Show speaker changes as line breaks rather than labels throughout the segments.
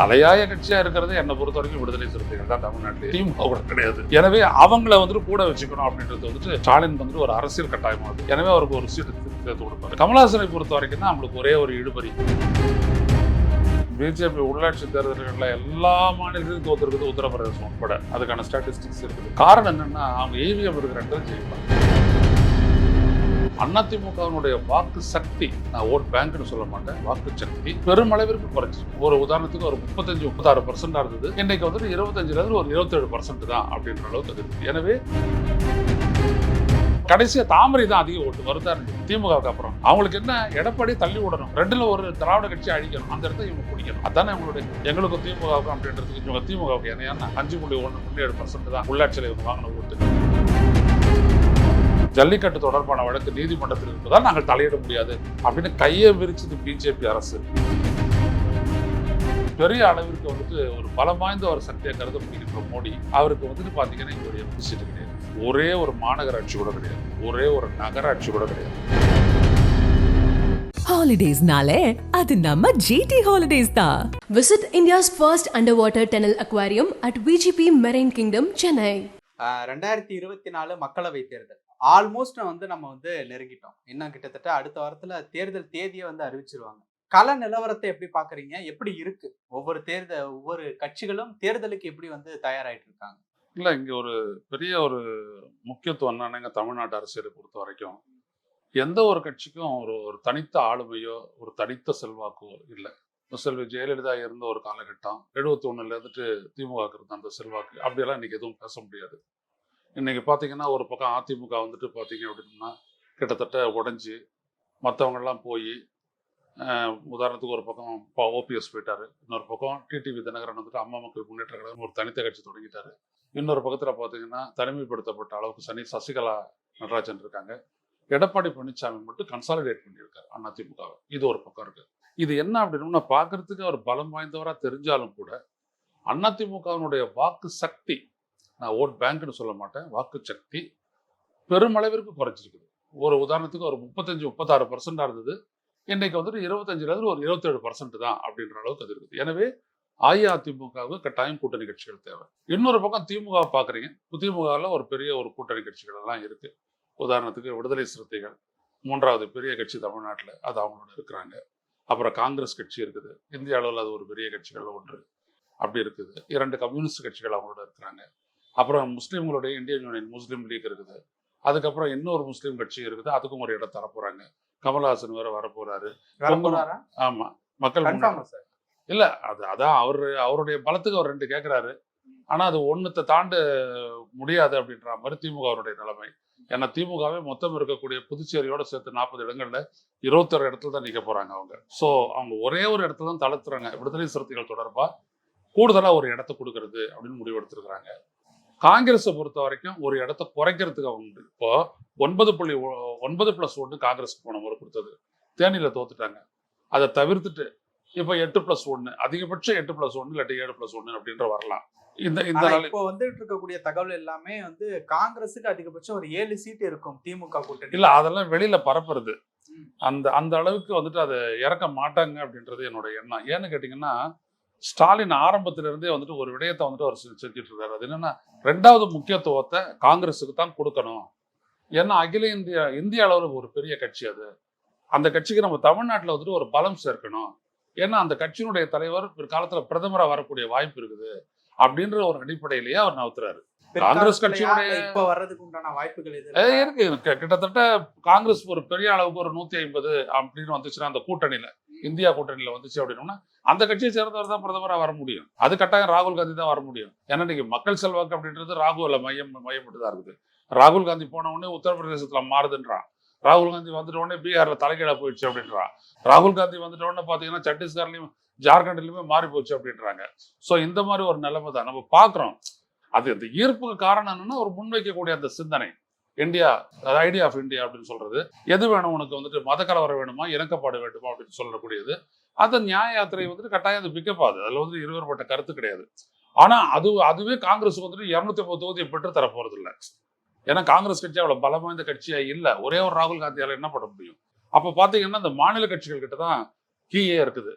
தலையாய கட்சியா இருக்கிறது என்னை பொறுத்த வரைக்கும் விடுதலை சிறுத்தைகள் தான் தமிழ்நாட்டில் திமுக கூட கிடையாது. எனவே அவங்கள வந்துட்டு கூட வச்சுக்கணும் அப்படின்றது வந்துட்டு ஸ்டாலின் வந்துட்டு ஒரு அரசியல் கட்டாயமாகுது எனவே அவருக்கு ஒரு சீட்டு சேர்த்து கொடுப்பாரு. கமலாசனை பொறுத்த வரைக்கும் தான் நம்மளுக்கு ஒரே ஒரு இழுபறி. பிஜேபி உள்ளாட்சி தேர்தல்களில் எல்லா மாநிலத்திலும் தோத்துருக்குது உத்தரப்பிரதேசம் உட்பட. அதுக்கான ஸ்டாட்டிஸ்டிக்ஸ் இருக்குது. காரணம் என்னன்னா அவங்க ஈவிஎம் இருக்கிற இடத்துல ஜெயிப்பாங்க. அதிமுகவினுடைய வாக்கு சக்தி நான் ஓட் பேங்க்னு சொல்ல மாட்டேன் வாக்கு சக்தி பெருமளவிற்கு குறைச்சி ஒரு உதாரணத்துக்கு ஒரு முப்பத்தஞ்சு முப்பத்தாறு பர்சன்டா இருந்தது. இன்னைக்கு வந்துட்டு இருபத்தஞ்சுல இருந்து ஒரு இருபத்தேழு பர்சன்ட் தான் அப்படின்ற அளவுக்கு இருக்கு. எனவே கடைசியா தாமரை தான் அதிக ஓட்டு வருதா இருந்துச்சு திமுகவுக்கு அப்புறம். அவங்களுக்கு என்ன எடப்பாடி தள்ளி விடணும். ரெண்டுல ஒரு திராவிட கட்சி அழிக்கணும். அந்த இடத்த இவங்க பிடிக்கணும். அதானே இவங்களுடைய எங்களுக்கும் திமுகவுக்கும் அப்படின்றதுக்கு இவங்க திமுகவுக்கு என்ன அஞ்சு புள்ளி ஒன்று புள்ளி ஏழு பர்சன்ட் தான் உள்ளாட்சியில் இவங்க வாங்கின ஓட்டு. ஜல்லிக்கட்டு தொடர்பான வழக்கு நீதிமன்றத்தில் இருப்பதால் நாங்கள் தலையிட முடியாது அப்படின்னு கையை விரிச்சது பிஜேபி அரசு. பெரிய அளவிற்கு வந்துட்டு ஒரு பலம் வாய்ந்த ஒரு சக்தியை கருதப்படுகின்ற மோடி. அவருக்கு வந்துட்டு பாத்தீங்கன்னா எம்பி சீட்டு கிடையாது. ஒரே ஒரு மாநகராட்சி கூட கிடையாது. ஒரே ஒரு நகராட்சி கூட கிடையாது.
ஹாலிடேஸ்னாலே அது நம்ம ஜிடி ஹாலிடேஸ் தான்.
Visit India's first underwater tunnel aquarium at VGP Marine Kingdom, Chennai.
ஆஹ் ரெண்டாயிரத்தி இருபத்தி நாலு மக்களவை தேர்தல். ஆல்மோஸ்ட் வந்து நம்ம வந்து நெருங்கிட்டோம். இன்னும் கிட்டத்தட்ட அடுத்த வாரத்தில் தேர்தல் தேதியை வந்து அறிவிச்சிருவாங்க. கள நிலவரத்தை எப்படி பாக்குறீங்க? எப்படி இருக்கு? ஒவ்வொரு தேர்தல் ஒவ்வொரு கட்சிகளும் தேர்தலுக்கு எப்படி வந்து தயாராயிட்டு இருக்காங்க?
இல்லை இங்கே ஒரு பெரிய ஒரு முக்கியத்துவம் என்னன்னா தமிழ்நாட்டு அரசியலை பொறுத்த வரைக்கும் எந்த ஒரு கட்சிக்கும் ஒரு ஒரு தனித்த ஆளுமையோ ஒரு தனித்த செல்வாக்கோ இல்லை. செல்வி ஜெயலலிதா இருந்த ஒரு காலகட்டம் எழுபத்தி ஒன்றுல இருந்துட்டு திமுக இருந்த அந்த செல்வாக்கு அப்படியெல்லாம் இன்னைக்கு எதுவும் பேச முடியாது. இன்றைக்கி பார்த்தீங்கன்னா ஒரு பக்கம் அதிமுக வந்துட்டு பார்த்தீங்க அப்படின்னா கிட்டத்தட்ட உடஞ்சி மற்றவங்கள்லாம் போய் உதாரணத்துக்கு ஒரு பக்கம் இப்போ ஓபிஎஸ் போயிட்டார். இன்னொரு பக்கம் டிடிவி தினகரன் வந்துட்டு அம்மா மக்கள் முன்னேற்ற கழகம் ஒரு தனித்த கட்சி தொடங்கிட்டாரு. இன்னொரு பக்கத்தில் பார்த்தீங்கன்னா தனிமைப்படுத்தப்பட்ட அளவுக்கு சனி சசிகலா நடராஜன் இருக்காங்க. எடப்பாடி பழனிசாமி மட்டும் கன்சாலிடேட் பண்ணியிருக்காரு அதிமுகவை இது ஒரு பக்கம் இருக்கு. இது என்ன அப்படின்னா பார்க்கறதுக்கு அவர் பலம் வாய்ந்தவராக தெரிஞ்சாலும் கூட அதிமுகவினுடைய வாக்கு சக்தி நான் ஓட் பேங்க்னு சொல்ல மாட்டேன். வாக்கு சக்தி பெருமளவிற்கு குறைச்சிருக்குது ஒரு உதாரணத்துக்கு ஒரு முப்பத்தஞ்சு முப்பத்தாறு பர்சன்டா இருந்தது. இன்னைக்கு வந்துட்டு இருபத்தஞ்சுலேருந்து ஒரு இருபத்தேழு பர்சன்ட் தான் அப்படின்ற அளவுக்கு அது இருக்குது. எனவே அஇஅதிமுகவுக்கு கட்டாயம் கூட்டணி கட்சிகள் தேவை. இன்னொரு பக்கம் திமுக பார்க்குறீங்க. திமுகவில் ஒரு பெரிய ஒரு கூட்டணி கட்சிகள் எல்லாம் இருக்கு. உதாரணத்துக்கு விடுதலை சிறுத்தைகள் மூன்றாவது பெரிய கட்சி தமிழ்நாட்டில் அது அவங்களோட இருக்கிறாங்க. அப்புறம் காங்கிரஸ் கட்சி இருக்குது. இந்திய அளவில் அது ஒரு பெரிய கட்சிகள் ஒன்று. அப்படி இருக்குது. இரண்டு கம்யூனிஸ்ட் கட்சிகள் அவங்களோட இருக்கிறாங்க. அப்புறம் முஸ்லீம்களுடைய இந்தியன் யூனியன் முஸ்லீம் லீக் இருக்குது. அதுக்கப்புறம் இன்னொரு முஸ்லீம் கட்சி இருக்குது. அதுக்கும் ஒரு இடம் தரப்போறாங்க. கமல்ஹாசன் வேற வரப்போறாரு. ஆமா. மக்கள் இல்ல அது அதான் அவர் அவருடைய பலத்துக்கு அவர் ரெண்டு கேட்கிறாரு ஆனா அது ஒண்ணுத்தை தாண்ட முடியாது அப்படின்ற மாதிரி திமுக அவருடைய நிலைமை. ஏன்னா திமுகவே மொத்தம் இருக்கக்கூடிய புதுச்சேரியோட சேர்த்து நாற்பது இடங்கள்ல இருபத்தொரு இடத்துல தான் நிக்க போறாங்க அவங்க. சோ அவங்க ஒரே ஒரு இடத்துல தான் தளர்த்துறாங்க. விடுதலை சிறுத்தைகள் தொடர்பா கூடுதலா ஒரு இடத்த கொடுக்கறது அப்படின்னு முடிவெடுத்திருக்கிறாங்க. காங்கிரஸை பொறுத்த வரைக்கும் ஒரு இடத்த குறைக்கிறதுக்கு அவங்க. இப்போ ஒன்பது புள்ளி ஒன்பது பிளஸ் ஒன்று காங்கிரஸ்க்கு போன முறை கொடுத்தது. தேனியில தோத்துட்டாங்க. அதை தவிர்த்துட்டு இப்போ எட்டு பிளஸ் ஒன்று அதிகபட்சம் எட்டு பிளஸ் ஒன்று இல்லாட்டி ஏழு பிளஸ் ஒன்று அப்படின்ற வரலாம். இந்த இந்த
இப்போ வந்துட்டு இருக்கக்கூடிய தகவல் எல்லாமே வந்து காங்கிரஸுக்கு அதிகபட்சம் ஒரு ஏழு சீட் இருக்கும் திமுக கூட்டணி
இல்ல அதெல்லாம் வெளியில பரப்புறது. அந்த அந்த அளவுக்கு வந்துட்டு அதை இறக்க மாட்டாங்க அப்படின்றது என்னோட எண்ணம். ஏன்னு கேட்டிங்கன்னா ஸ்டாலின் ஆரம்பத்துல இருந்தே வந்துட்டு ஒரு விடயத்தை வந்துட்டு அவர் செஞ்சுட்டு இருக்காரு அது என்னன்னா ரெண்டாவது முக்கியத்துவத்தை காங்கிரஸுக்கு தான் கொடுக்கணும். ஏன்னா அகில இந்திய இந்திய அளவில் ஒரு பெரிய கட்சி அது. அந்த கட்சிக்கு நம்ம தமிழ்நாட்டில் வந்துட்டு ஒரு பலம் சேர்க்கணும். ஏன்னா அந்த கட்சியினுடைய தலைவர் பிற்காலத்துல பிரதமரா வரக்கூடிய வாய்ப்பு இருக்குது. அப்படின்ற ஒரு அடிப்படையிலேயே அவர் நவுத்துறாரு. காங்கிரஸ் கட்சியினுடைய-
இப்ப வர்றதுக்கு உண்டான வாய்ப்புகள்
இருக்கு. கிட்டத்தட்ட காங்கிரஸ் ஒரு பெரிய அளவுக்கு ஒரு நூத்தி ஐம்பது அப்படின்னு வந்துச்சுன்னா அந்த கூட்டணியில. இந்தியா கூட்டணியில வந்துச்சு அப்படின்னா அந்த கட்சியை சேர்ந்தவர் தான் பிரதமரா வர முடியும். அது கட்டாயம் ராகுல் காந்தி தான் வர முடியும். ஏன்னா இன்னைக்கு மக்கள் செல்வாக்கு அப்படின்றது ராகுல மையம் மையப்பட்டு தான் இருக்குது. ராகுல் காந்தி போன உடனே உத்தரப்பிரதேசத்துல மாறுதுன்றான். ராகுல் காந்தி வந்துட்ட உடனே பீகாரில் தலைகீழாக போயிடுச்சு அப்படின்றான். ராகுல் காந்தி வந்துட்ட உடனே பார்த்தீங்கன்னா சத்தீஸ்கர்லயும் ஜார்க்கண்ட்லயுமே மாறி போச்சு அப்படின்றாங்க. சோ இந்த மாதிரி ஒரு நிலைமை தான் நம்ம பாக்குறோம். அது அந்த ஈர்ப்புக்கு காரணம் என்னன்னா ஒரு முன்வைக்கக்கூடிய அந்த சிந்தனை. இந்தியா ஐடியா ஆஃப் இந்தியா அப்படின்னு சொல்றது. எது வேணும் உனக்கு வந்துட்டு மத கலவரம் வேணுமா இணக்கப்பாடு வேண்டுமா அப்படின்னு சொல்லக்கூடியது. அந்த நியாய யாத்திரை வந்துட்டு கட்டாயம் அது பிக்கப் ஆகுது அதுல வந்து இருவேறுபட்ட கருத்து கிடையாது. ஆனா அது அதுவே காங்கிரஸுக்கு வந்துட்டு இருநூத்தி ஐம்பது தொகுதியை பெற்று தர போறது ஏன்னா காங்கிரஸ் கட்சி அவ்வளவு பலம் வாய்ந்த கட்சியா இல்லை. ஒரே ஒரு ராகுல் காந்தியால என்ன பண்ண முடியும்? அப்ப பாத்தீங்கன்னா இந்த மாநில கட்சிகள் கிட்ட தான் கீயே இருக்குது.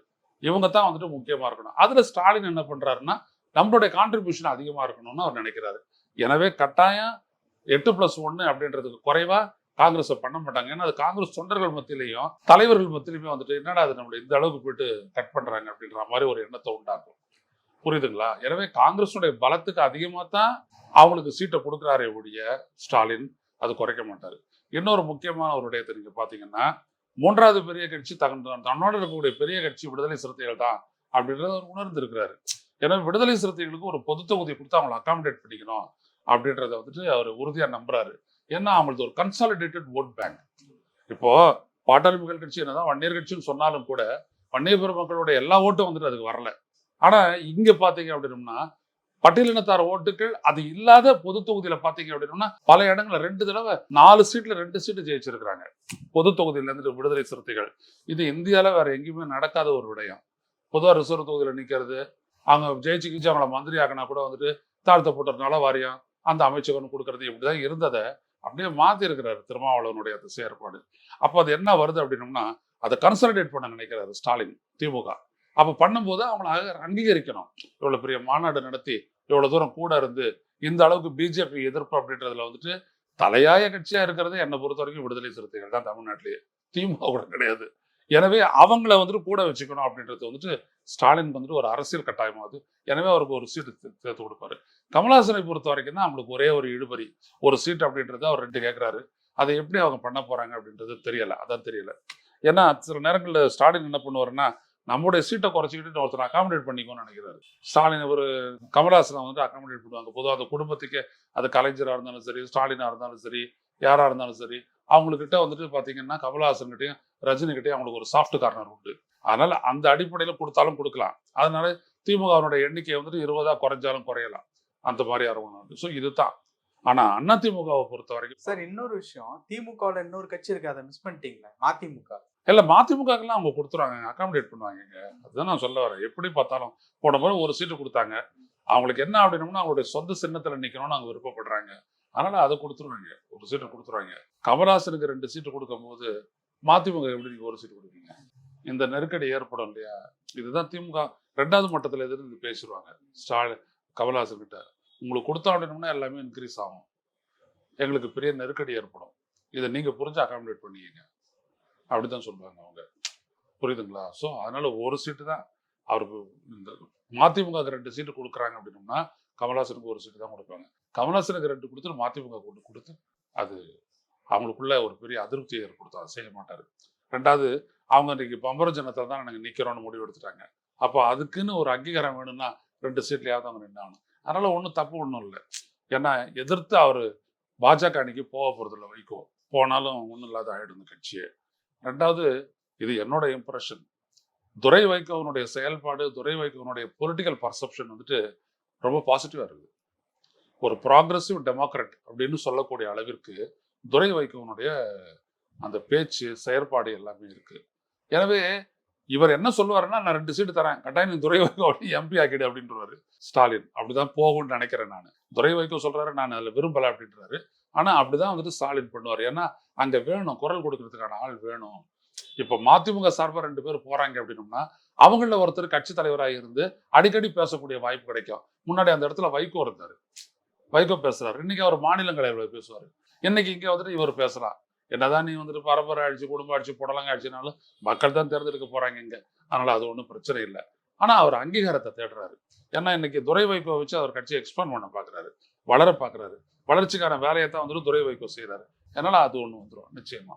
இவங்க தான் வந்துட்டு முக்கியமா இருக்கணும். அதுல ஸ்டாலின் என்ன பண்றாருன்னா நம்மளுடைய கான்ட்ரிபியூஷன் அதிகமா இருக்கணும்னு அவர் நினைக்கிறாரு. எனவே கட்டாயம் எட்டு பிளஸ் ஒன்னு அப்படின்றதுக்கு குறைவா காங்கிரஸை பண்ண மாட்டாங்க. ஏன்னா அது காங்கிரஸ் தொண்டர்கள் மத்தியிலையும் தலைவர்கள் மத்தியிலுமே வந்துட்டு என்னடா அது நம்மள இந்த அளவுக்கு போயிட்டு கட் பண்றாங்க அப்படின்ற மாதிரி ஒரு எண்ணத்தை உண்டாக்கும். புரியுதுங்களா? எனவே காங்கிரஸுடைய பலத்துக்கு அதிகமாக தான் அவங்களுக்கு சீட்டை கொடுக்குறாரே ஒழிய ஸ்டாலின் அது குறைக்க மாட்டாரு. இன்னொரு முக்கியமான ஒரு விடயத்தை நீங்க பாத்தீங்கன்னா மூன்றாவது பெரிய கட்சி தகன் தன்னோட இருக்கக்கூடிய பெரிய கட்சி விடுதலை சிறுத்தைகள் தான் அப்படின்றத அவர் உணர்ந்து இருக்கிறாரு ஏன்னா விடுதலை சிறுத்தைகளுக்கு ஒரு பொது தொகுதி கொடுத்து அவங்களை அகாமடேட் பண்ணிக்கணும். அப்படின்றத வந்துட்டு அவர் உறுதியா நம்புறாரு. ஏன்னா அவங்களது ஒரு கன்சாலிடேட்டட் ஓட் பேங்க் இப்போ பாட்டாளி கட்சி என்னதான் வன்னியர் கட்சின்னு சொன்னாலும் கூட வன்னிய பெருமக்களோட எல்லா ஓட்டும் வந்துட்டு அதுக்கு வரல. ஆனா இங்க பாத்தீங்க அப்படின்னம்னா பட்டியலினத்தார் ஓட்டுகள் அது இல்லாத பொது தொகுதியில பாத்தீங்க அப்படின்னா பல இடங்கள்ல ரெண்டு தடவை நாலு சீட்ல ரெண்டு சீட்டு ஜெயிச்சிருக்கிறாங்க. பொது தொகுதியில இருந்து விடுதலை சிறுத்தைகள். இது இந்தியால வேற எங்கேயுமே நடக்காத ஒரு விடயம். பொதுவா ரிசர்வ் தொகுதியில நிக்கிறது அவங்க ஜெயிச்சு கிச்சு அவங்கள மந்திரி ஆகினா கூட வந்துட்டு தாழ்த்தப்பட்ட நல வாரியம் அந்த அமைச்சகம் கொடுக்கறது இப்படிதான் இருந்ததை அப்படியே மாத்தி இருக்கிறாரு திருமாவளவனுடைய அந்த செயற்பாடு. அப்போ அது என்ன வருது அப்படின்னம்னா அதை கன்சல்டேட் பண்ண நினைக்கிறாரு ஸ்டாலின் திமுக. அப்போ பண்ணும்போது அவங்கள அங்கீகரிக்கணும். இவ்வளவு பெரிய மாநாடு நடத்தி இவ்வளவு தூரம் கூட இருந்து இந்த அளவுக்கு பிஜேபி எதிர்ப்பு அப்படின்றதுல வந்துட்டு தலையாய கட்சியா இருக்கிறது என்னை பொறுத்த வரைக்கும் விடுதலை சிறுத்தைகள் தான் தமிழ்நாட்டிலேயே. திமுக கூட கிடையாது. எனவே அவங்கள வந்துட்டு கூட வச்சுக்கணும் அப்படின்றது வந்துட்டு ஸ்டாலின் வந்துட்டு ஒரு அரசியல் கட்டாயமாகுது. எனவே அவருக்கு ஒரு சீட்டு சேர்த்து கொடுப்பாரு. கமலஹாசனை பொறுத்த வரைக்கும் தான் அவங்களுக்கு ஒரே ஒரு இழுபறி. ஒரு சீட் அப்படின்றத அவர் ரெண்டு கேட்குறாரு அதை எப்படி அவங்க பண்ண போறாங்க அப்படின்றது தெரியல. அதான் தெரியல. ஏன்னா சில நேரங்களில் ஸ்டாலின் என்ன பண்ணுவாருன்னா நம்முடைய சீட்டை குறைச்சிக்கிட்டு ஒருத்தர் அகாமடேட் பண்ணிக்கோன்னு நினைக்கிறாரு. ஸ்டாலின் ஒரு கமலஹாசனை வந்துட்டு அகாமடேட் பண்ணுவாங்க. பொதுவாக அந்த குடும்பத்துக்கே அது கலைஞராக இருந்தாலும் சரி ஸ்டாலினாக இருந்தாலும் சரி யாராக இருந்தாலும் சரி அவங்கக்கிட்ட வந்துட்டு பார்த்தீங்கன்னா கமலஹாசன் கிட்டயும் ரஜினி கிட்டயும் அவங்களுக்கு ஒரு சாஃப்ட் கார்னர் உண்டு. அதனால அந்த அடிப்படையில் கொடுத்தாலும் கொடுக்கலாம். அதனால திமுகவினுடைய எண்ணிக்கை வந்துட்டு இருபதா குறைஞ்சாலும் குறையலாம். அந்த மாதிரி யாரும் உண்டு ஸோ இதுதான். ஆனா அண்ணா திமுகவை பொறுத்த வரைக்கும்
சார் இன்னொரு விஷயம். திமுகவுல இன்னொரு கட்சி இருக்கு அதை மிஸ் பண்ணிட்டீங்களா? மதிமுக.
இல்ல மதிமுகக்கெல்லாம் அவங்க கொடுத்துருவாங்க அகாமடேட் பண்ணுவாங்க அதுதான் நான் சொல்ல வரேன். எப்படி பார்த்தாலும் போன முறை ஒரு சீட்டு கொடுத்தாங்க. அவங்களுக்கு என்ன அப்படின்னம்னா அவங்களுடைய சொந்த சின்னத்துல நிக்கணும்னு அவங்க விருப்பப்படுறாங்க. அதனால அதை கொடுத்துருவாங்க. ஒரு சீட்டு கொடுத்துருவாங்க. கமலஹாசனுக்கு ரெண்டு சீட்டு கொடுக்கும்போது மதிமுக எப்படி நீங்கள் ஒரு சீட்டு கொடுப்பீங்க? இந்த நெருக்கடி ஏற்படும் இல்லையா? இதுதான் திமுக. ரெண்டாவது மட்டத்தில் எதிர்த்து பேசிடுவாங்க. ஸ்டாலின் கமல்ஹாசன் கிட்ட. உங்களுக்கு கொடுத்தா அப்படின்னா எல்லாமே இன்க்ரீஸ் ஆகும். எங்களுக்கு பெரிய நெருக்கடி ஏற்படும். இதை நீங்கள் புரிஞ்சு அகாமடேட் பண்ணிக்கங்க. அப்படிதான் சொல்லுவாங்க அவங்க. புரியுதுங்களா? ஸோ அதனால ஒரு சீட்டு தான். அவருக்கு இந்த மதிமுக ரெண்டு சீட்டு கொடுக்குறாங்க அப்படின்னோம்னா கமல்ஹாசனுக்கு ஒரு சீட்டு தான் கொடுப்பாங்க. கமலாசனுக்கு ரெண்டு கொடுத்து மதிமுக கொண்டு கொடுத்து அது அவங்களுக்குள்ள ஒரு பெரிய அதிருப்தியை ஏற்படுத்தும். அதை செய்ய மாட்டார். ரெண்டாவது அவங்க இன்னைக்கு பம்பர ஜனத்தை தான் நாங்கள் நிற்கிறோம்னு முடிவு எடுத்துட்டாங்க. அப்போ அதுக்குன்னு ஒரு அங்கீகாரம் வேணும்னா ரெண்டு சீட்லையாவது அவங்க நின்னாகணும் அதனால் ஒன்றும் தப்பு ஒன்றும் இல்லை. ஏன்னா எதிர்த்து அவர் பாஜக அன்னைக்கு போக போகிறதில்ல வைகோ போனாலும் ஒன்றும் இல்லாத ஆகிடும் இந்த கட்சியை. ரெண்டாவது இது என்னோட இம்ப்ரெஷன் துரை வைகோவனுடைய செயல்பாடு துரை வைகோவனுடைய பொலிட்டிக்கல் பர்செப்ஷன் வந்துட்டு ரொம்ப பாசிட்டிவாக இருக்குது. ஒரு ப்ராக்ரஸிவ் டெமோக்ராட் அப்படின்னு சொல்லக்கூடிய அளவிற்கு துரை வைகோனுடைய அந்த பேச்சு செயற்பாடு எல்லாமே இருக்கு. எனவே இவர் என்ன சொல்லுவாருன்னா நான் ரெண்டு சீட்டு தரேன். கட்டாயம் நீ துரை வைகோ எம்பி ஆக்கிடு அப்படின்றவாரு. ஸ்டாலின். அப்படிதான் போகும்னு நினைக்கிறேன் நான். துரை வைகோ சொல்றாரு நான் அதில் விரும்பல அப்படின்றாரு. ஆனா அப்படிதான் வந்துட்டு ஸ்டாலின் பண்ணுவார். ஏன்னா அங்க வேணும். குரல் கொடுக்கறதுக்கான ஆள் வேணும். இப்போ மதிமுக சார்பாக ரெண்டு பேர் போறாங்க அப்படின்னோம்னா அவங்கள ஒருத்தர் கட்சி தலைவராக இருந்து அடிக்கடி பேசக்கூடிய வாய்ப்பு கிடைக்கும். முன்னாடி அந்த இடத்துல வைகோ இருந்தாரு. வைகோ பேசுறாரு. இன்னைக்கு அவர் மாநிலங்களவையில் பேசுவாரு. இன்னைக்கு இங்க வந்துட்டு இவர் பேசலாம் என்னதான் நீ வந்துட்டு பரம்பரை ஆட்சி குடும்ப ஆட்சி புடலங்க ஆட்சினாலும் மக்கள் தான் தேர்ந்தெடுக்க போறாங்க இங்க. அதனால அது ஒன்றும் பிரச்சனை இல்லை. ஆனா அவர் அங்கீகாரத்தை தேடுறாரு. ஏன்னா இன்னைக்கு துறை வைகோ வச்சு அவர் கட்சியை எக்ஸ்பேண்ட் பண்ண பாக்குறாரு. வளர பாக்குறாரு. வளர்ச்சிக்கான வேலையை தான் வந்துட்டு துரை வைகோ செய்யறாரு அதனால அது ஒண்ணு வந்துடும் நிச்சயமா.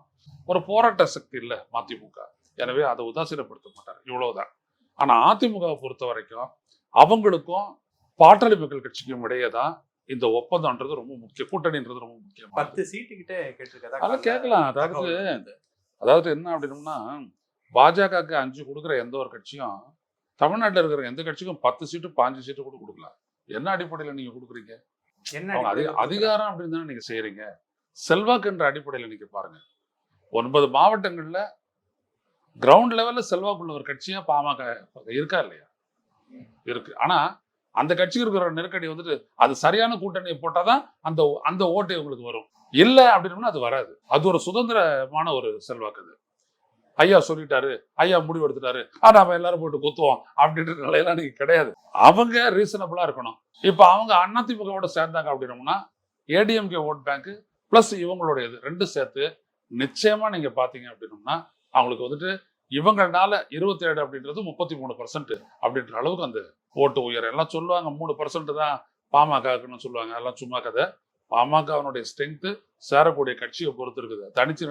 ஒரு போராட்ட சக்தி இல்லை மதிமுக. எனவே அதை உதாசீனப்படுத்த மாட்டார். இவ்வளவுதான். ஆனா அதிமுகவை பொறுத்த வரைக்கும் அவங்களுக்கும் பாட்டாளி மக்கள் கட்சிக்கும் இடையே தான் இந்த ஒப்பந்தம்ன்றது ரொம்ப முக்கிய கூட்டணின்றது ரொம்ப முக்கியம்?
பத்து சீட்டு கிட்ட கேட்டிருக்கதா
அதெல்லாம் கேட்கலாம். அதாவது. அதாவது என்ன அப்படின்னம்னா பாஜகவுக்கு அஞ்சு கொடுக்குற எந்த ஒரு கட்சியும் தமிழ்நாட்டில் இருக்கிற எந்த கட்சிக்கும் பத்து சீட்டு பாஞ்சு சீட்டு கூட கொடுக்கலாம் என்ன அடிப்படையில் நீங்க கொடுக்குறீங்க?
என்ன
அதிக அதிகாரம் அப்படின்னு தானே நீங்க செய்யறீங்க. செல்வாக்குன்ற அடிப்படையில் நீங்க பாருங்க. ஒன்பது மாவட்டங்கள்ல கிரவுண்ட் லெவல்ல செல்வாக்குள்ள ஒரு கட்சியா பாமக இருக்கா இல்லையா? இருக்கு. ஆனா அந்த கட்சிக்கு இருக்கிற நெருக்கடி வந்துட்டு அது சரியான கூட்டணியை போட்டாதான் அந்த அந்த ஓட்டு உங்களுக்கு வரும். இல்லை அப்படின்னா அது வராது. அது ஒரு சுதந்திரமான ஒரு செல்வாக்கு அது. ஐயா சொல்லிட்டாரு ஐயா முடிவு எடுத்துட்டாரு. ஆ நாம எல்லாரும் போட்டு குத்துவோம் அப்படின்ற நிலையெல்லாம் நீங்க கிடையாது. அவங்க ரீசனபிளா இருக்கணும். இப்போ அவங்க அதிமுகவோட சேர்ந்தாங்க அப்படின்னோம்னா ஏடிஎம்கே ஓட் பேங்க் பிளஸ் இவங்களுடைய இது ரெண்டும் சேர்த்து நிச்சயமா நீங்க பாத்தீங்க அப்படின்னோம்னா அவங்களுக்கு வந்துட்டு இவங்கனால இருபத்தேழு அப்படின்றது முப்பத்தி மூணு பர்சன்ட் அப்படின்ற அளவுக்கு அந்த ஓட்டு உயரம் எல்லாம் சொல்லுவாங்க மூணு பர்சன்ட் தான் பாமகக்குன்னு சொல்லுவாங்க. எல்லாம் சும்மா கதை. பாமகவனுடைய ஸ்ட்ரென்த்து சேரக்கூடிய கட்சியை பொறுத்து இருக்குது. தனிச்சு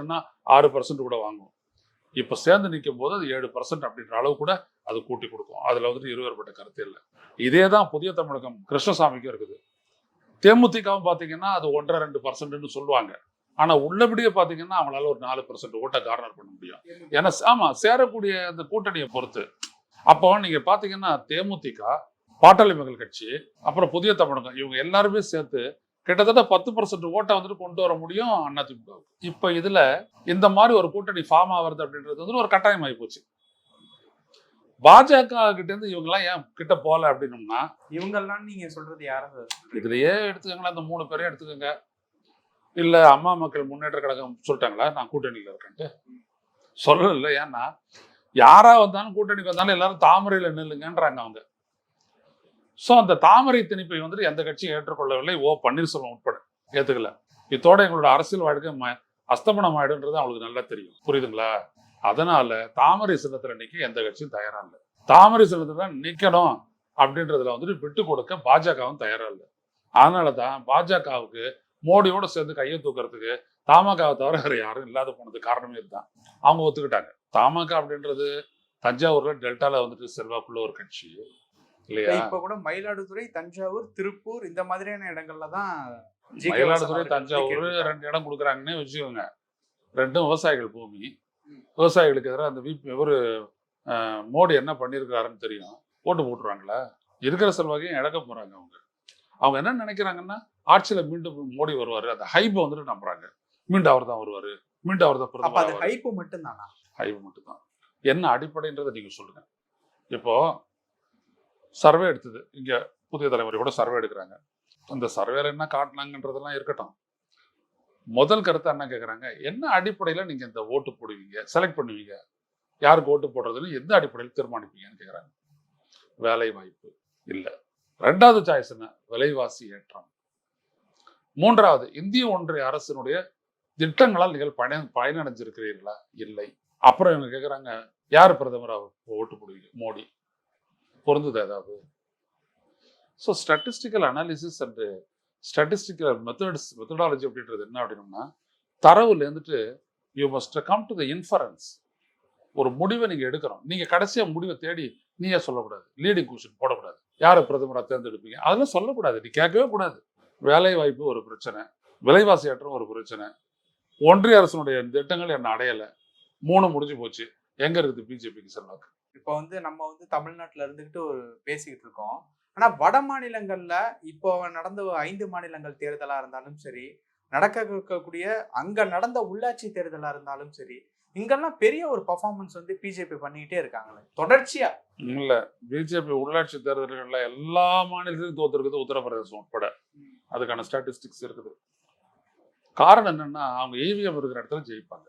ஆறு பர்சன்ட் கூட வாங்கும் இப்போ சேர்ந்து நிற்கும் போது அது ஏழு பர்சன்ட் அப்படின்ற அளவு கூட அது கூட்டி கொடுக்கும். அதில் வந்துட்டு இருவேறுபட்ட கருத்து இல்லை. இதே தான் புதிய தமிழகம் கிருஷ்ணசாமிக்கும் இருக்குது. தேமுதிகவும் பார்த்தீங்கன்னா அது ஒன்றரை ரெண்டு பர்சன்ட்னு சொல்லுவாங்க. ஆனா உள்ளபடியே பார்த்தீங்கன்னா அவங்களால ஒரு நாலு பர்சன்ட் ஓட்டை கார்னர் பண்ண முடியும். ஏன்னா ஆமா சேரக்கூடிய அந்த கூட்டணியை பொறுத்து. அப்போ நீங்க பாத்தீங்கன்னா தேமுதிக பாட்டாளி மக்கள் கட்சி அப்புறம் புதிய தமிழகம் இவங்க எல்லாருமே சேர்த்து கிட்டத்தட்ட பத்து பர்சன்ட் ஓட்டை வந்துட்டு கொண்டு வர முடியும் அதிமுக இப்ப இதுல இந்த மாதிரி ஒரு கூட்டணி ஃபார்ம் ஆகுறது அப்படின்றது வந்து ஒரு கட்டாயம் ஆகி போச்சு. பாஜக கிட்ட இருந்து இவங்க எல்லாம் ஏன் கிட்ட போல அப்படின்னோம்னா
இவங்கெல்லாம் நீங்க சொல்றது யாரும்
இதுலயே எடுத்துக்கங்களேன் இந்த மூணு பேரையும் எடுத்துக்கோங்க. இல்ல அம்மா மக்கள் முன்னேற்ற கழகம் சொல்லிட்டாங்களா? நான் கூட்டணியில இருக்கேன்ட்டு. சொல்லல ஏன்னா யாரா வந்தாலும் கூட்டணிக்கு வந்தாலும் எல்லாரும் தாமரையில நில்லுங்கன்றாங்க அவங்க. சோ அந்த தாமரை திணிப்பை வந்துட்டு எந்த கட்சியும் ஏற்றுக்கொள்ளவில்லை. ஓ பன்னீர்செல்வம் உட்பட. ஏத்துக்கல. இதோட எங்களோட அரசியல் வாழ்க்கை ம- அஸ்தமனம் ஆயிடுன்றது அவங்களுக்கு நல்லா தெரியும். புரியுதுங்களா? அதனால தாமரை சின்னத்துல நிக்க எந்த கட்சியும் தயாரா இல்லை. தாமரை சின்னத்துல தான் நிக்கணும் அப்படின்றதுல வந்துட்டு விட்டு கொடுக்க பாஜகவும் தயாரா இல்லை. அதனால தான் பாஜகவுக்கு மோடியோட சேர்ந்து கையை தூக்குறதுக்கு தமாகவை தவிர வேற யாரும் இல்லாத போனது காரணமே இதுதான். அவங்க ஒத்துக்கிட்டாங்க. தமாக அப்படின்றது தஞ்சாவூர்ல டெல்டால வந்துட்டு செல்வாக்குள்ள ஒரு கட்சி. இல்லையா?
இப்ப கூட மயிலாடுதுறை தஞ்சாவூர் திருப்பூர் இந்த மாதிரியான இடங்கள்ல தான்.
மயிலாடுதுறை தஞ்சாவூர். ரெண்டு இடம் கொடுக்குறாங்கன்னே வச்சுக்கோங்க. ரெண்டும் விவசாயிகள் பூமி. விவசாயிகளுக்கு எதிராக அந்த விபி ஒரு மோடி என்ன பண்ணியிருக்காருன்னு தெரியும். ஓட்டு போட்டுருவாங்களா? இருக்கிற செல்வாக்கையும் இழக்க போறாங்க அவங்க. அவங்க என்ன நினைக்கிறாங்கன்னா ஆட்சியில மீண்டும் மோடி வருவாரு. அந்த ஹைப்பை வந்துட்டு நம்புறாங்க. மீண்டும் அவர் தான் வருவாரு. மீண்டும் அவர் தான்
அது
பிரதமர்
ஹைப்பு மட்டும் தானா
ஹைப் மட்டும்தான். என்ன அடிப்படைன்றதை நீங்க சொல்லுங்க. இப்போ சர்வே எடுத்தது. இங்க புதிய தலைமுறை கூட சர்வே எடுக்கிறாங்க. அந்த சர்வேல என்ன காட்டினாங்கன்றதெல்லாம் இருக்கட்டும். முதல் கருத்து என்ன கேக்குறாங்க? என்ன அடிப்படையில நீங்க இந்த ஓட்டு போடுவீங்க? செலக்ட் பண்ணுவீங்க? யாருக்கு ஓட்டு போடுறதுன்னு எந்த அடிப்படையில் தீர்மானிப்பீங்கன்னு கேக்குறாங்க. வேலை வாய்ப்பு இல்ல. ரெண்டாவது சாய்ஸ் என்ன? விலைவாசி ஏற்றம். மூன்றாவது இந்திய ஒன்றிய அரசினுடைய திட்டங்களால் நீங்கள் பயன பயனடைஞ்சிருக்கிறீர்களா? இல்லை. அப்புறம் இவங்க கேட்குறாங்க யார் பிரதமராக ஓட்டு போடுவீங்க? மோடி. பொருந்தது ஏதாவது? So statistical analysis and statistical methods methodology அப்படின்றது என்ன அப்படின்னா தரவுல இருந்துட்டு you must come to the inference ஒரு முடிவை நீங்கள் எடுக்கிறோம் நீங்கள் கடைசியாக முடிவை தேடி நீயே சொல்லக்கூடாது. லீடிங் கொஷின் போடக்கூடாது. யாரை பிரதமராக தேர்ந்தெடுப்பீங்க? அதெல்லாம் சொல்லக்கூடாது. நீ கேட்கவே கூடாது. வேலை வாய்ப்பு ஒரு பிரச்சனை விலைவாசி ஏற்றம் ஒரு பிரச்சனை. ஒன்றிய அரசனுடைய திட்டங்கள் என்ன அடையல. மூணு முடிஞ்சு போச்சு. எங்க இருக்குது பிஜேபிக்கு செல்வாக்கு?
இப்போ வந்து நம்ம வந்து தமிழ்நாட்டுல இருந்துகிட்டு ஒரு பேசிக்கிட்டு இருக்கோம். ஆனா வட மாநிலங்கள்ல இப்போ நடந்த ஐந்து மாநிலங்கள் தேர்தலா இருந்தாலும் சரி நடக்க இருக்கக்கூடிய அங்க நடந்த உள்ளாட்சி தேர்தலா இருந்தாலும் சரி இங்கெல்லாம் பெரிய ஒரு பர்ஃபார்மன்ஸ் வந்து பிஜேபி பண்ணிக்கிட்டே இருக்காங்களே தொடர்ச்சியா.
இல்ல பிஜேபி உள்ளாட்சி தேர்தல்கள்ல எல்லா மாநிலத்திலும் தோத்துருக்குது உத்தரப்பிரதேசம் உட்பட. அதுக்கான ஸ்டாட்டிஸ்டிக்ஸ் இருக்குது. காரணம் என்னென்னா அவங்க இவிஎம் இருக்கிற இடத்துல ஜெயிப்பாங்க.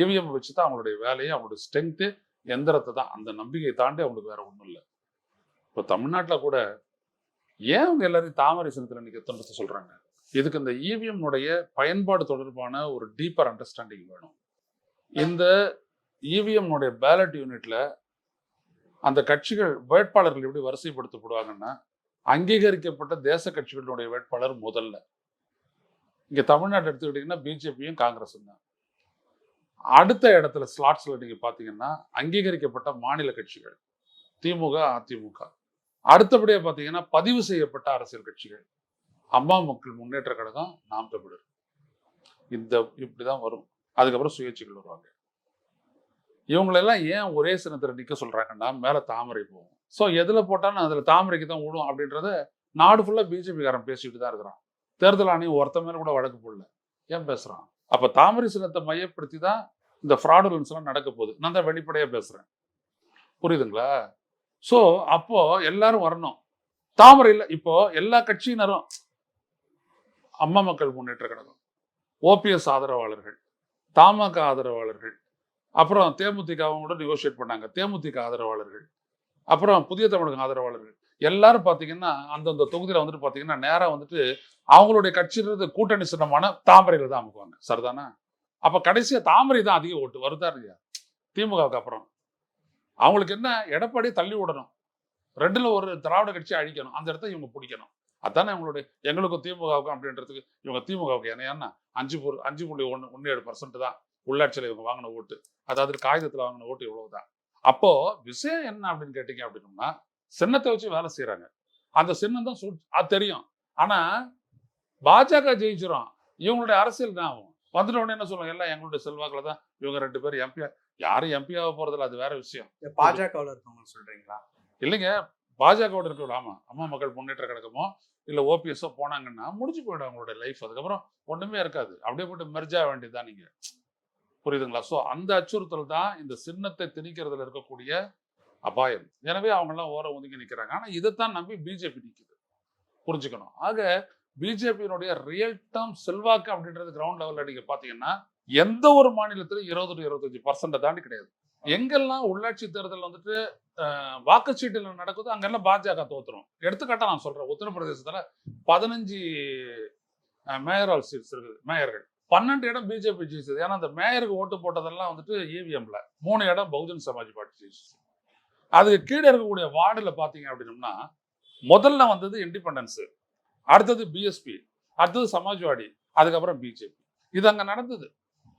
இவிஎம் வச்சு தான் அவங்களுடைய வேலையை அவங்களுடைய ஸ்ட்ரென்த்து எந்திரத்தை தான். அந்த நம்பிக்கையை தாண்டி அவங்களுக்கு வேற ஒன்றும் இல்லை. இப்போ தமிழ்நாட்டில் கூட ஏன் அவங்க எல்லாரையும் தாமரை சின்னத்தில் நிற்க சொல்கிறாங்க இதுக்கு இந்த இவிஎம் பயன்பாடு தொடர்பான ஒரு டீப்பர் அண்டர்ஸ்டாண்டிங் வேணும். இந்த இவிஎம்னுடைய பேலட் யூனிட்ல அந்த கட்சிகள் வேட்பாளர்கள் எப்படி வரிசைப்படுத்தப்படுவாங்கன்னா அங்கீகரிக்கப்பட்ட தேச கட்சிகளுடைய வேட்பாளர் முதல்ல. இங்கே தமிழ்நாடு எடுத்துக்கிட்டிங்கன்னா பிஜேபியும் காங்கிரஸும் தான். அடுத்த இடத்துல ஸ்லாட்ஸில் நீங்கள் பார்த்தீங்கன்னா அங்கீகரிக்கப்பட்ட மாநில கட்சிகள் திமுக அதிமுக. அடுத்தபடியாக பார்த்தீங்கன்னா பதிவு செய்யப்பட்ட அரசியல் கட்சிகள். அம்மா மக்கள் முன்னேற்ற கழகம் நாம் தமிழர். இந்த இப்படி தான் வரும். அதுக்கப்புறம் சுயேட்சைகள் வருவாங்க. இவங்களெல்லாம் ஏன் ஒரே சின்னத்தில் நிற்க சொல்கிறாங்கன்னா மேலே தாமரை போகும் ஸோ எதுல போட்டாலும் அதுல தாமரைக்கு தான் விடும் அப்படின்றத நாடு ஃபுல்லா பிஜேபிக்காரன் பேசிக்கிட்டு தான் இருக்கிறான். தேர்தல் ஆணையம் ஒருத்த மேல கூட வழக்கு போடல. ஏன் பேசுறான்? அப்ப தாமரை சின்னத்தை மையப்படுத்தி தான் இந்த ஃப்ராடுலன்ஸ் எல்லாம் நடக்க போகுது. நான் தான் வெளிப்படையாக பேசுறேன். புரியுதுங்களா? ஸோ அப்போ எல்லாரும் வரணும். தாமரை இல்லை இப்போ எல்லா கட்சியினரும் அம்மா மக்கள் முன்னேற்ற கழகம் ஓபிஎஸ் ஆதரவாளர்கள் தமாக ஆதரவாளர்கள் அப்புறம் தேமுதிகவும் கூட நெகோஷியேட் பண்ணாங்க. தேமுதிக ஆதரவாளர்கள் அப்புறம் புதிய தமிழகம் ஆதரவாளர்கள். எல்லாரும் பார்த்தீங்கன்னா அந்தந்த தொகுதியில் வந்துட்டு பார்த்தீங்கன்னா நேராக வந்துட்டு அவங்களுடைய கட்சியிலிருந்து கூட்டணி சின்னமான தாமரையில் தான் அமுக்குவாங்க. சரிதானா? அப்போ கடைசியாக தாமரை தான் அதிக ஓட்டு. வருதா இல்லையா? திமுகவுக்கு அப்புறம். அவங்களுக்கு என்ன? எடப்பாடி தள்ளி விடணும். ரெண்டுல ஒரு திராவிட கட்சி அழிக்கணும். அந்த இடத்த இவங்க பிடிக்கணும். அதானே இவங்களுடைய எங்களுக்கும் திமுகவுக்கும் அப்படின்றதுக்கு இவங்க திமுகவுக்கு ஏன்னா அஞ்சு பொரு அஞ்சு புள்ளி ஒன்று ஒன்று ஏழு பர்சன்ட் தான் உள்ளாட்சியில் இவங்க வாங்கின ஓட்டு. அதாவது காகிதத்தில் வாங்கின ஓட்டு இவ்வளவு தான் அப்போ விஷயம் என்ன அப்படின்னு கேட்டீங்க அப்படின்னம்னா சின்னத்தை வச்சு வேலை செய்யறாங்க அந்த சின்னம் தான் சூட் அது தெரியும். ஆனா பாஜக ஜெயிச்சிரும். இவங்களுடைய அரசியல் தான் ஆகும்? வந்துட்ட உடனே என்ன சொல்லுவாங்க? எல்லாம் எங்களுடைய செல்வாக்குல தான். இவங்க ரெண்டு பேரும் எம்பியா யாரும் எம்பியாக போறதில்ல. அது வேற விஷயம்.
பாஜகவில் இருக்கவங்க சொல்றீங்களா?
இல்லைங்க. பாஜகவோட இருக்க ஆமா. அம்மா மக்கள் முன்னேற்ற கழகமோ இல்ல ஓபிஎஸ்ஓ போனாங்கன்னா முடிஞ்சு போயிடும் அவங்களுடைய லைஃப் அதுக்கப்புறம் ஒண்ணுமே இருக்காது. அப்படியே போட்டு மெர்ஜா வேண்டியதுதான் நீங்க. புரியுதுங்களா? ஸோ அந்த அச்சுறுத்தல் தான் இந்த சின்னத்தை திணிக்கிறதுல இருக்கக்கூடிய அபாயம். எனவே அவங்கெல்லாம் ஓர ஒதுங்கி நிற்கிறாங்க ஆனால் இதைத்தான் நம்பி பிஜேபி நிற்குது புரிஞ்சுக்கணும். ஆக பிஜேபியினுடைய ரியல் டேர்ம் செல்வாக்கு அப்படின்றது கிரவுண்ட் லெவலில் நீங்கள் பார்த்தீங்கன்னா எந்த ஒரு மாநிலத்திலும் இருபது டு இருபத்தஞ்சு பர்சன்ட்டை தாண்டி கிடையாது. எங்கெல்லாம் உள்ளாட்சி தேர்தல் வந்துட்டு வாக்குச்சீட்டில் நடக்குதோ அங்கெல்லாம் பாஜக தோத்துரும். எடுத்துக்காட்டாக நான் சொல்கிறேன் உத்தரப்பிரதேசத்தில் பதினஞ்சு மேயரால் சீட்ஸ் இருக்குது மேயர்கள். பன்னெண்டு இடம் பிஜேபி ஜெயிச்சது. ஏன்னா அந்த மேயருக்கு ஓட்டு போட்டதெல்லாம் வந்துட்டு இவிஎம்ல மூணு இடம் பகுஜன் சமாஜ் பார்ட்டி ஜெயிச்சது அதுக்கு கீழே இருக்கக்கூடிய வார்டில் பார்த்தீங்க அப்படின்னம்னா முதல்ல வந்தது இண்டிபெண்டன்ஸு அடுத்தது பிஎஸ்பி அடுத்தது சமாஜ்வாடி அதுக்கப்புறம் பிஜேபி இது அங்கே நடந்தது.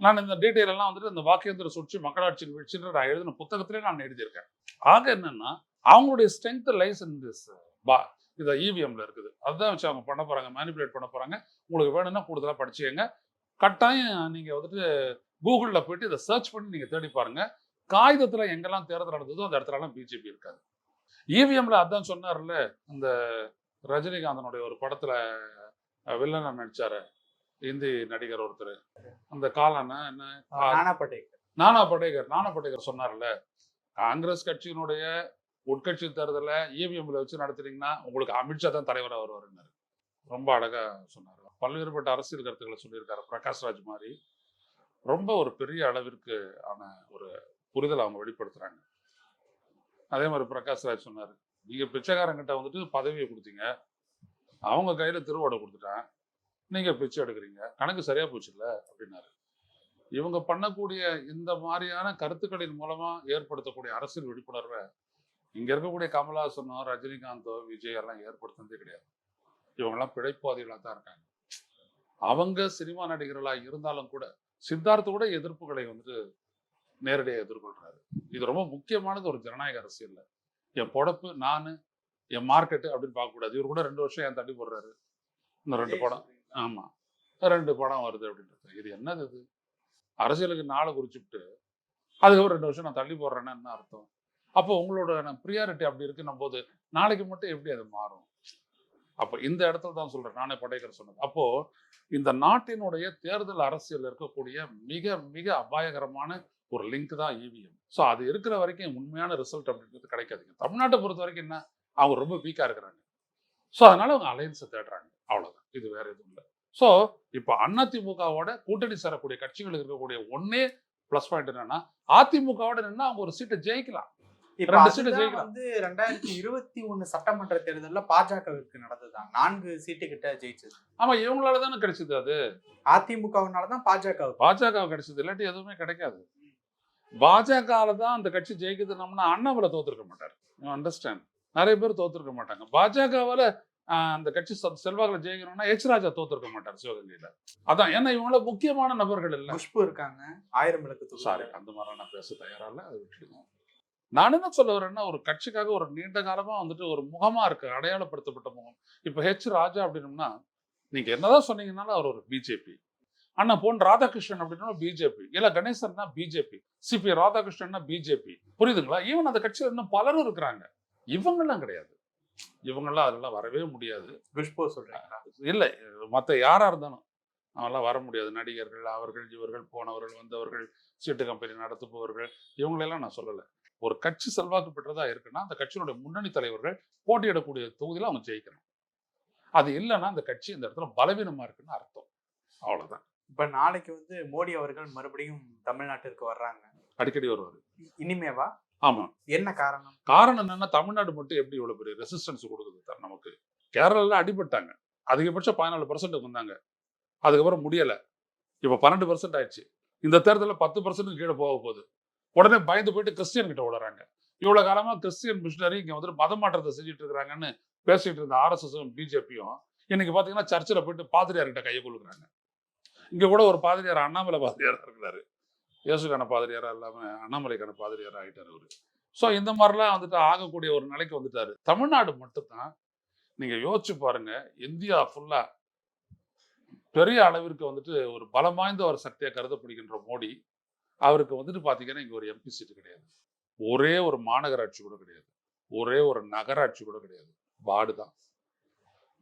நான் இந்த டீட்டெயில் எல்லாம் வந்துட்டு இந்த வாக்கியந்திர சுற்றி மக்களாட்சி வீழ்ச்சின்ற நான் எழுதின புத்தகத்திலே நான் எழுதியிருக்கேன். ஆக என்னன்னா அவங்களுடைய ஸ்ட்ரென்த் லைஸ் இன் திஸ் பா இதை இவிஎம்ல இருக்குது. அதுதான் வச்சு அவங்க பண்ண போறாங்க மேனிபுலேட் பண்ண போறாங்க. உங்களுக்கு வேணும்னா கூடுதலாக படிச்சுக்கங்க கட்டாயம் நீங்க வந்துட்டு கூகுளில் போயிட்டு இதை சர்ச் பண்ணி நீங்க தேடி பாருங்க. காகிதத்துல எங்கெல்லாம் தேர்தல் நடந்ததோ அந்த இடத்துலலாம் பிஜேபி இருக்காது. இவிஎம்ல அதான் சொன்னார்ல இந்த ரஜினிகாந்தனுடைய ஒரு படத்துல வில்லனா நடிச்சாரு இந்தி நடிகர் ஒருத்தர். அந்த காலான என்ன?
நானா பட்டேக்கர்
நானா படேகர் நானா படேகர் சொன்னார்ல காங்கிரஸ் கட்சியினுடைய உட்கட்சி தேர்தலை இவிஎம்ல வச்சு நடத்துறீங்கன்னா உங்களுக்கு அமித்ஷா தான் தலைவராக வருவாருன்னாரு. ரொம்ப அழகா சொன்னார். பல்வேறுபட்ட அரசியல் கருத்துக்களை சொல்லியிருக்காரு பிரகாஷ் ராஜ் மாதிரி. ரொம்ப ஒரு பெரிய அளவிற்கு ஆன ஒரு புரிதல் அவங்க வெளிப்படுத்துறாங்க. அதே மாதிரி பிரகாஷ் ராஜ் சொன்னார் நீங்கள் பிச்சைக்காரங்கிட்ட வந்துட்டு பதவியை கொடுத்தீங்க. அவங்க கையில் திருவோடை கொடுத்துட்டான். நீங்கள் பிச்சை எடுக்கிறீங்க. கணக்கு சரியாக போச்சு இல்லை அப்படின்னாரு. இவங்க பண்ணக்கூடிய இந்த மாதிரியான கருத்துக்களின் மூலமாக ஏற்படுத்தக்கூடிய அரசியல் விழிப்புணர்வை இங்கே இருக்கக்கூடிய கமலஹாசனோ ரஜினிகாந்தோ விஜய் எல்லாம் ஏற்படுத்துனதே கிடையாது. இவங்கெல்லாம் பிழைப்பாதிகளாக தான் இருக்காங்க. அவங்க சினிமா நடிகர்களாக இருந்தாலும் கூட சித்தார்த்த கூட எதிர்ப்புகளை வந்துட்டு நேரடியாக எதிர்கொள்றாரு. இது ரொம்ப முக்கியமானது ஒரு ஜனநாயக அரசியல்ல. என் பொழப்பு நான் என் மார்க்கெட்டு அப்படின்னு பார்க்கக்கூடாது. இவர் கூட ரெண்டு வருஷம் என் தள்ளி போடுறாரு? இன்னும் ரெண்டு படம். ஆமாம் ரெண்டு படம் வருது அப்படின்றது. இது என்னது இது? அரசியலுக்கு நாளை குறிச்சுட்டு அதுக்கப்புறம் ரெண்டு வருஷம் நான் தள்ளி போடுறேன்னா என்ன அர்த்தம்? அப்போ உங்களோட ப்ரியாரிட்டி அப்படி இருக்குன்னும் போது நாளைக்கு மட்டும் எப்படி அது மாறும்? அப்போ இந்த இடத்துல தான் சொல்றேன். நானே படையகர் சொன்னது. அப்போ இந்த நாட்டினுடைய தேர்தல் அரசியல் இருக்கக்கூடிய மிக மிக அபாயகரமான ஒரு லிங்க் தான் இவிஎம் ஸோ அது இருக்கிற வரைக்கும் உண்மையான ரிசல்ட் அப்படின்றது கிடைக்காதுங்க. தமிழ்நாட்டை பொறுத்த வரைக்கும் என்ன? அவங்க ரொம்ப வீக்காக இருக்கிறாங்க. ஸோ அதனால அவங்க அலையன்ஸை தேடுறாங்க. அவ்வளோதான் இது வேற எதுவும் இல்லை. ஸோ இப்போ அதிமுகவோட கூட்டணி சேரக்கூடிய கட்சிகள் இருக்கக்கூடிய ஒன்னே ப்ளஸ் பாயிண்ட் என்னன்னா அதிமுகவோட நின்னா அவங்க ஒரு சீட்டை ஜெயிக்கலாம்.
வந்து ரெண்டாயிரத்தி இருபத்தி ஒண்ணு சட்டமன்ற தேர்தல்ல பாஜகவிற்கு நடந்ததுதான். நான்கு சீட்டு கிட்ட ஜெயிச்சது.
ஆமா இவங்களால தானே கிடைச்சது அது?
அதிமுகவினாலதான் பாஜக
பாஜக கிடைச்சது இல்லாட்டி எதுவுமே கிடைக்காது. பாஜகல தான் அந்த கட்சி ஜெயிக்குதுனோம்னா அண்ணாமலை தோத்துருக்க மாட்டார். அண்டர்ஸ்டாண்ட் நிறைய பேர் தோத்துருக்க மாட்டாங்க. பாஜகவால அந்த கட்சி செல்வாக்குல ஜெயிக்கணும்னா எச் ராஜா தோத்துருக்க மாட்டார் சிவகங்கையில. அதான் ஏன்னா இவங்கள முக்கியமான நபர்கள் இல்ல.
குஷ்பு இருக்காங்க. ஆயிரம் விளக்கு.
சாரி அந்த மாதிரி நான் பேச தயாரா இல்ல. அதை விட்டுடுங்க. நான் என்ன சொல்ல வரேன்னா ஒரு கட்சிக்காக ஒரு நீண்ட காலமா வந்துட்டு ஒரு முகமா இருக்கு அடையாளப்படுத்தப்பட்ட முகம். இப்ப ஹெச் ராஜா அப்படின்னம்னா நீங்க என்னதான் சொன்னீங்கன்னாலும் அவர் ஒரு பிஜேபி அண்ணா பொன் ராதாகிருஷ்ணன் அப்படின்னா பிஜேபி இல்ல கணேசன்னா பிஜேபி சிபி ராதாகிருஷ்ணன்னா பிஜேபி புரியுதுங்களா? ஈவன் அந்த கட்சியில இன்னும் பலரும் இருக்கிறாங்க. இவங்கெல்லாம் கிடையாது. இவங்கெல்லாம் அதெல்லாம் வரவே முடியாது.
குஷ்பு சொல்றீங்களா?
இல்லை மற்ற யாரா இருந்தாலும். அவெல்லாம் வர முடியாது. நடிகர்கள் அவர்கள் இவர்கள் போனவர்கள் வந்தவர்கள் சீட்டு கம்பெனி நடத்துபவர்கள் இவங்களெல்லாம் நான் சொல்லலை. ஒரு கட்சி செல்வாக்கு பெற்றதா இருக்குன்னா அந்த கட்சியினுடைய முன்னணி தலைவர்கள் போட்டியிடக்கூடிய தொகுதியில் அவங்க ஜெயிக்கணும். அது இல்லைன்னா அந்த கட்சி இந்த இடத்துல பலவீனமா இருக்குன்னு அர்த்தம். அவ்வளவுதான்.
இப்ப நாளைக்கு வந்து மோடி அவர்கள் மறுபடியும் தமிழ்நாட்டிற்கு வர்றாங்க.
அடிக்கடி வருவாரு.
இனிமேவா?
ஆமா.
என்ன காரணம்?
காரணம் என்னன்னா தமிழ்நாடு மட்டும் எப்படி இவ்வளவு பெரிய ரெசிஸ்டன்ஸ் கொடுக்குது சார் நமக்கு? கேரளால அடிபட்டாங்க. அதிகபட்சம் பதினாலு பர்சன்ட் வந்தாங்க. அதுக்கப்புறம் முடியலை. இப்போ பன்னெண்டு பர்சன்ட் ஆயிடுச்சு. இந்த தேர்தலில் பத்து பர்சன்ட் கீழே போக போகுது. உடனே பயந்து போயிட்டு கிறிஸ்டியன் கிட்ட ஓடுறாங்க இவ்வளவு காலமா கிறிஸ்டியன் மிஷினரி இங்க வந்துட்டு மத மாற்றத்தை செஞ்சுட்டு இருக்கிறாங்கன்னு பேசிட்டு இருந்த ஆர்எஸ்எஸும் பிஜேபியும் இன்னைக்கு பாத்தீங்கன்னா சர்ச்சில் போயிட்டு பாதிரியார்கிட்ட கையை கொடுக்குறாங்க இங்க கூட ஒரு பாதிரியார் அண்ணாமலை பாதிரியாரா இருக்கிறாரு. இயேசுக்கான பாதிரியாரா இல்லாம அண்ணாமலைக்கான பாதிரியாரா ஆகிட்டார் அவரு. ஸோ இந்த மாதிரிலாம் வந்துட்டு ஆகக்கூடிய ஒரு நிலைக்கு வந்துட்டாரு. தமிழ்நாடு மட்டும்தான் நீங்க யோசிச்சு பாருங்க இந்தியா ஃபுல்லா பெரிய அளவிற்கு வந்துட்டு ஒரு பலம் வாய்ந்த ஒரு சக்தியாக கருதப்படுகின்ற மோடி அவருக்கு வந்துட்டு பார்த்தீங்கன்னா இங்க ஒரு எம்பி சீட்டு கிடையாது. ஒரே ஒரு மாநகராட்சி கூட கிடையாது. ஒரே ஒரு நகராட்சி கூட கிடையாது. வார்டு தான்.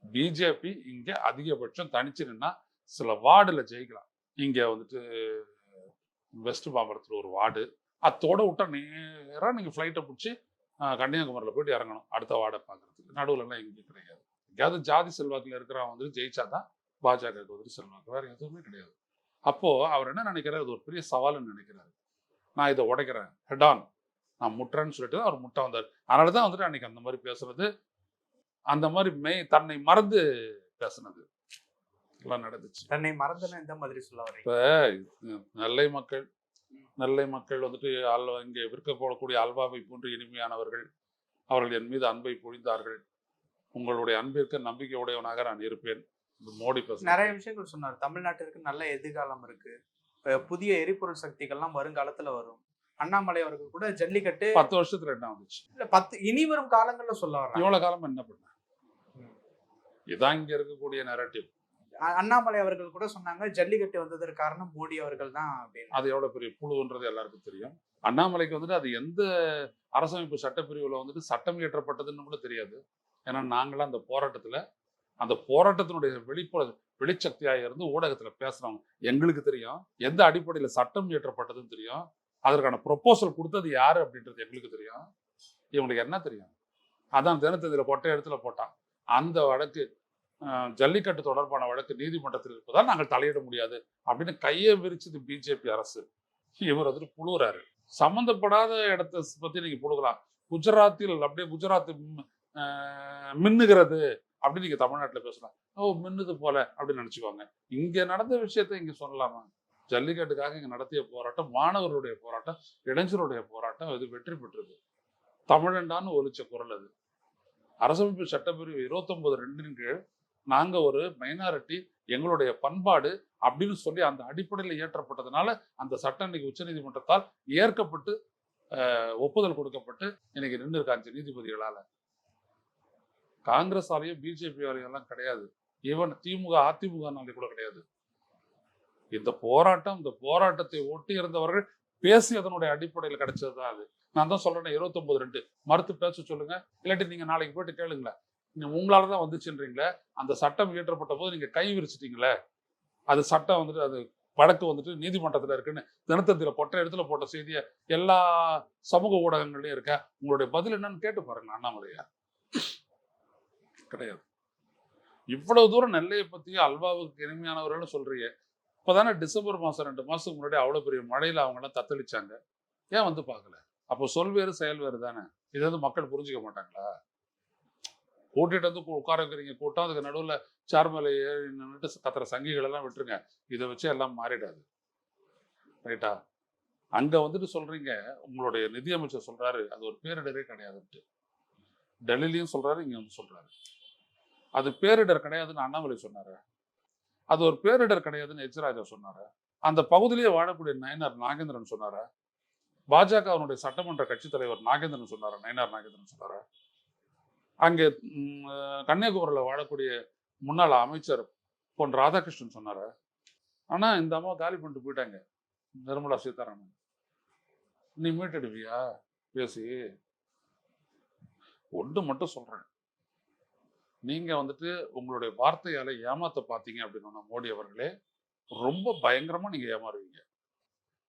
பிஜேபி இங்க அதிகபட்சம் தனிச்சு நின்னா சில வார்டுல ஜெயிக்கலாம். இங்க வந்துட்டு வெஸ்ட் மாம்பலத்தில் ஒரு வார்டு. அத்தோட விட்டா நேராக நீங்க ஃப்ளைட்டை பிடிச்சி கன்னியாகுமரியில் போயிட்டு இறங்கணும். அடுத்த வார்டை பார்க்கறதுக்கு நடுவில்லாம் எங்கேயும் கிடையாது. எங்கேயாவது ஜாதி செல்வாக்கில் இருக்கிறவன் வந்துட்டு ஜெயிச்சா தான் பாஜகவுக்கு வந்துட்டு செல்வாக்கு வேற எதுவுமே கிடையாது. அப்போ அவர் என்ன நினைக்கிறாரு? அது ஒரு பெரிய சவால்னு நினைக்கிறாரு. நான் இதை உடைக்கிறேன். ஹெட் ஆன் நான் முட்டுறேன்னு சொல்லிட்டு அவர் முட்டை வந்தார். அதனால தான் வந்துட்டு அன்னைக்கு அந்த மாதிரி பேசுறது அந்த மாதிரி மெய் தன்னை மறந்து பேசுனது. எல்லாம் நடந்துச்சு.
தன்னை மறந்துன இந்த மாதிரி சொல்ல
இப்ப நெல்லை மக்கள் நெல்லை மக்கள் வந்துட்டு அல்வா இங்கே விற்கப்படக்கூடிய அல்வாவை போன்று இனிமையானவர்கள். அவர்கள் என் மீது அன்பை பொழிந்தார்கள். உங்களுடைய அன்பிற்கு நம்பிக்கை உடையவனாக நான் இருப்பேன். இது மோடி.
நிறைய விஷயங்கள் சொன்னார். தமிழ்நாட்டிற்கு நல்ல எதிர்காலம் இருக்கு. புதிய எரிபொருள் சக்திகள்லாம் வருங்காலத்துல வரும். அண்ணாமலை அவர்கள் கூட ஜல்லிக்கட்டு
பத்து வருஷத்துல என்ன வந்துச்சு.
இல்ல பத்து இனி வரும் காலங்கள்ல சொல்ல வர்றாங்க
இவ்வளவு காலம் என்ன பண்ண? இதான் இங்க இருக்கக்கூடிய நெரட்டிவ்
அண்ணாமலை அவர்கள் கூட சொன்னாங்க ஜல்லிக்கட்டு வந்ததற்கு காரணம் மோடி அவர்கள் தான்
அது எவ்வளவு பெரிய புழுன்றது எல்லாருக்கும் தெரியும். அண்ணாமலைக்கு வந்துட்டு அது எந்த அரசமைப்பு சட்டப்பிரிவுல வந்துட்டு சட்டம் இயற்றப்பட்டதுன்னு கூட தெரியாது. ஏன்னா நாங்களாம் அந்த போராட்டத்துல அந்த போராட்டத்தினுடைய வெளிப்புற வெளிச்சக்தியாக இருந்து ஊடகத்துல பேசுகிறாங்க எங்களுக்கு தெரியும் எந்த அடிப்படையில சட்டம் இயற்றப்பட்டதுன்னு தெரியும் அதற்கான ப்ரொபோசல் கொடுத்தது யாரு அப்படின்றது எங்களுக்கு தெரியும். இவங்களுக்கு என்ன தெரியும்? அதான் தினத்தந்தியில கொட்டை இடத்துல போட்டான். அந்த வழக்கு ஜல்லிக்கட்டு தொடர்பான வழக்கு நீதிமன்றத்தில் இருப்பதால் நாங்கள் தலையிட முடியாது அப்படின்னு கையை விரிச்சது பிஜேபி அரசு. இவர் வந்துட்டு புழுகிறாரு. சம்மந்தப்படாத இடத்த பத்தி நீங்க புழுகலாம். குஜராத்தில் அப்படியே குஜராத் மின்னுகிறது. அப்படின்னு நீங்க தமிழ்நாட்டுல பேசலாம். ஓ மின்னுது போல அப்படின்னு நினச்சிக்கோங்க. இங்க நடந்த விஷயத்த இங்க சொல்லலாமா? ஜல்லிக்கட்டுக்காக இங்க நடத்திய போராட்டம் மாணவர்களுடைய போராட்டம் இளைஞருடைய போராட்டம் இது வெற்றி பெற்றது. தமிழண்டான்னு ஒலிச்ச குரல் அது. அரசமைப்பு சட்டப்பிரிவு இருபத்தொன்பது ரெண்டின் கீழ் நாங்க ஒரு மைனாரிட்டி எங்களுடைய பண்பாடு அப்படின்னு சொல்லி அந்த அடிப்படையில் இயற்றப்பட்டதுனால அந்த சட்டம் இன்னைக்கு உச்சநீதிமன்றத்தால் ஏற்கப்பட்டு அஹ், ஒப்புதல் கொடுக்கப்பட்டு இன்னைக்கு நின்று இருக்காங்க நீதிபதிகளால காங்கிரஸ் ஆலையும் பிஜேபி ஆலையும் எல்லாம் கிடையாது. ஈவன் திமுக அதிமுகனாலே கூட கிடையாது. இந்த போராட்டம் இந்த போராட்டத்தை ஒட்டி இருந்தவர்கள் பேசி அதனுடைய அடிப்படையில் கிடைச்சதுதான் அது. நான் தான் சொல்றேன் இருபத்தொன்பது ரெண்டு. மறுத்து பேச சொல்லுங்க. இல்லாட்டி நீங்க நாளைக்கு போயிட்டு கேளுங்களேன் நீங்க உங்களால தான் வந்துச்சுன்றீங்களே. அந்த சட்டம் இயற்றப்பட்ட போது நீங்க கை விரிச்சிட்டீங்களே. அது சட்டம் வந்துட்டு அது வழக்கு வந்துட்டு நீதிமன்றத்துல இருக்குன்னு தினத்தந்தியில பொட்ட இடத்துல போட்ட செய்தியை எல்லா சமூக ஊடகங்கள்லயும் இருக்க உங்களுடைய பதில் என்னன்னு கேட்டு பாருங்க அண்ணாமலையா கிடையாது. இவ்வளவு தூரம் நெல்லையை பத்தி அல்வாவுக்கு இனிமையானவர்கள்னு சொல்றீங்க. இப்பதானே டிசம்பர் மாசம் ரெண்டு மாசத்துக்கு முன்னாடி அவ்வளவு பெரிய மழையில அவங்க எல்லாம் தத்தளிச்சாங்க. ஏன் வந்து பார்க்கல? அப்போ சொல் வேறு செயல் வேறு தானே? இதை வந்து மக்கள் புரிஞ்சுக்க மாட்டாங்களா? கூட்டிட்டு வந்து உட்கார வைக்கிறீங்க. கூட்டம் அதுக்கு நடுவில் சார்மலை ஏறி நின்றுட்டு கத்துற சங்கிகள் எல்லாம் விட்டுருங்க. இதை வச்சு எல்லாம் மாறிடாது. ரைட்டா? அங்க வந்துட்டு சொல்றீங்க. உங்களுடைய நிதியமைச்சர் சொல்றாரு. அது ஒரு பேரிடரே கிடையாதுன்ட்டு டெல்லிலையும் சொல்றாரு இங்க வந்து சொல்றாரு. அது பேரிடர் கிடையாதுன்னு அண்ணாமலை சொன்னார். அது ஒரு பேரிடர் கிடையாதுன்னு எச் ராஜா அந்த பகுதியிலேயே வாழக்கூடிய நயனார் நாகேந்திரன் சொன்னார். பாஜக அவனுடைய சட்டமன்ற கட்சித் தலைவர் நாகேந்திரன் சொன்னார் நயனார் நாகேந்திரன் சொன்னார். அங்கே கன்னியாகுமரியில் வாழக்கூடிய முன்னாள் அமைச்சர் பொன் ராதாகிருஷ்ணன் சொன்னார். ஆனால் இந்த அம்மா காலி பண்ணிட்டு போயிட்டாங்க நிர்மலா சீதாராமன். நீ மீட்டெடுவியா பேசி. ஒன்று மட்டும் சொல்கிறேன் நீங்க வந்துட்டு உங்களுடைய வார்த்தையால ஏமாத்த பார்த்தீங்க அப்படின்னா மோடி அவர்களே ரொம்ப பயங்கரமா நீங்க ஏமாறுவீங்க.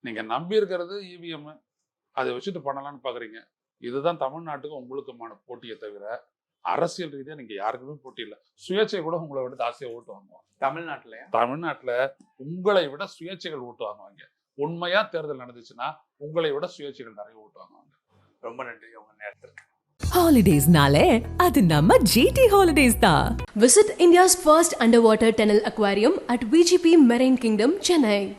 நீங்க நம்பி இருக்கிறது இவிஎம் அதை வச்சுட்டு பண்ணலாம்னு பாக்குறீங்க. இதுதான் தமிழ்நாட்டுக்கு உங்களுக்குமான போட்டியை தவிர அரசியல் ரீதியா நீங்க யாருக்குமே போட்டி இல்லை. சுயேட்சை கூட உங்களை விட ஜாஸ்தியா ஓட்டு வாங்குவாங்க.
தமிழ்நாட்டுலயா?
தமிழ்நாட்டுல உங்களை விட சுயேட்சைகள் ஓட்டு வாங்குவாங்க. உண்மையா தேர்தல் நடந்துச்சுன்னா உங்களை விட சுயேட்சைகள் நிறைய ஓட்டுவாங்க
ரொம்ப நன்றி. உங்க நேரத்திற்கு.
Holidays nale, ಅದು ನಮ್ಮ GT Holidays ತಾ.
Visit India's first underwater tunnel aquarium at VGP Marine Kingdom, Chennai.